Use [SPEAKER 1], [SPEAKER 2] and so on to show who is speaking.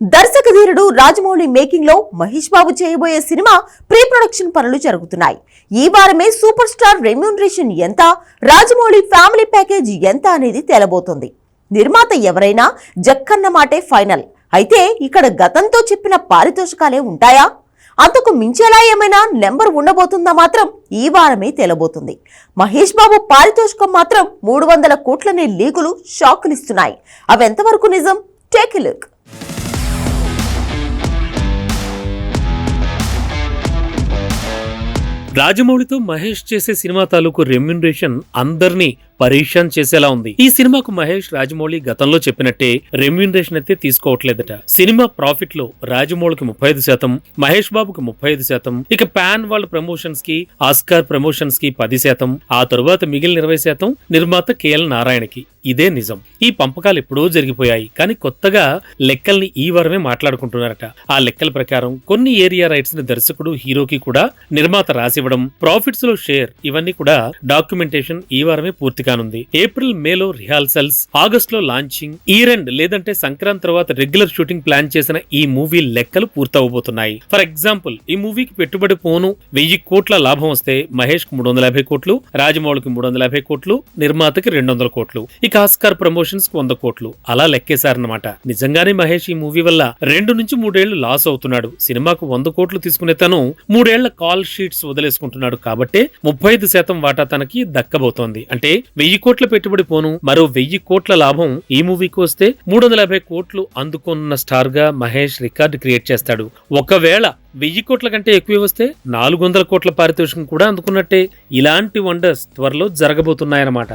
[SPEAKER 1] దర్శక ధీరుడు రాజమౌళి మేకింగ్లో మహేష్ బాబు చేయబోయే సినిమా ప్రీ ప్రొడక్షన్ పనులు జరుగుతున్నాయి. ఈ వారమే సూపర్ స్టార్ రెమ్యూనరేషన్ ఎంత రాజమౌళి ఫ్యామిలీ ప్యాకేజ్ ఎంత అనేది తేలబోతుంది. నిర్మాత ఎవరైనా జక్కన్న మాటే ఫైనల్ అయితే ఇక్కడ గతంతో చెప్పిన పారితోషికాలే ఉంటాయా? అంతకు మించేలా ఏమైనా నెంబర్ ఉండబోతుందా మాత్రం ఈ వారమే తేలబోతుంది. మహేష్ బాబు పారితోషికం మాత్రం మూడు వందల కోట్లనే లీగులు షాకులిస్తున్నాయి అవెంతవరకు నిజం? టేక్ లుక్
[SPEAKER 2] రాజమౌళితో మహేష్ చేసే సినిమా తాలూకు రెమ్యునరేషన్ అందరినీ పరేషాన్ చేసేలా ఉంది. ఈ సినిమాకు మహేష్ రాజమౌళి గతంలో చెప్పినట్టే రెమ్యునరేషన్ అయితే తీసుకోవట్లేదట. సినిమా ప్రాఫిట్లో రాజమౌళికి ముప్పై ఐదు శాతం మహేష్ బాబుకి ముప్పై ఐదు శాతం ఇక పాన్ వాళ్ళ ప్రమోషన్స్కి ఆస్కార్ ప్రమోషన్స్కి పది శాతం ఆ తరువాత మిగిలిన ఇరవై శాతం నిర్మాత కేఎల్ నారాయణకి. ఇదే నిజం. ఈ పంపకాలు ఎప్పుడో జరిగిపోయాయి కానీ కొత్తగా లెక్కల్ని ఈ వారమే మాట్లాడుకుంటున్నారట. ఆ లెక్కల ప్రకారం కొన్ని ఏరియా రైట్స్ని దర్శకుడు హీరోకి కూడా నిర్మాత రాసి ఇవ్వడం ప్రాఫిట్స్లో షేర్ ఇవన్నీ కూడా డాక్యుమెంటేషన్ ఈ వారమే పూర్తి కానుంది. ఏప్రిల్ మేలో రిహార్సల్స్ ఆగస్ట్లో లాంచింగ్ ఈ లేదంటే సంక్రాంతి తర్వాత రెగ్యులర్ షూటింగ్ ప్లాన్ చేసిన ఈ మూవీ లెక్కలు పూర్తవబోతున్నాయి. ఫర్ ఎగ్జాంపుల్ ఈ మూవీకి పెట్టుబడి పోను వెయ్యి కోట్ల లాభం వస్తే మహేష్కు మూడు వందల యాభై కోట్లు రాజమౌళికి మూడు వందల యాభై కోట్లు నిర్మాతకి రెండు వందల కోట్లు ఇక ఆస్కార్ ప్రమోషన్స్కు వంద కోట్లు. అలా లెక్కేశారనమాట నిజంగానే మహేష్ ఈ మూవీ వల్ల రెండు నుంచి మూడేళ్ళు లాస్ అవుతున్నాడు. సినిమాకు వంద కోట్లు తీసుకునే తను మూడేళ్ళ కాల్ షీట్స్ చేసుకుంటున్నాడు కాబట్టే ముప్పై ఐదు శాతం వాటా తనకి దక్కబోతోంది. అంటే వెయ్యి కోట్ల పెట్టుబడి పోను మరో వెయ్యి కోట్ల లాభం ఈ మూవీకి వస్తే మూడు వందల యాభై కోట్లు అందుకున్న స్టార్గా మహేష్ రికార్డు క్రియేట్ చేస్తాడు. ఒకవేళ వెయ్యి కోట్ల కంటే ఎక్కువ వస్తే నాలుగు వందల కోట్ల పారితోషికం కూడా అందుకున్నట్టే ఇలాంటి వండర్స్ త్వరలో జరగబోతున్నాయన్నమాట.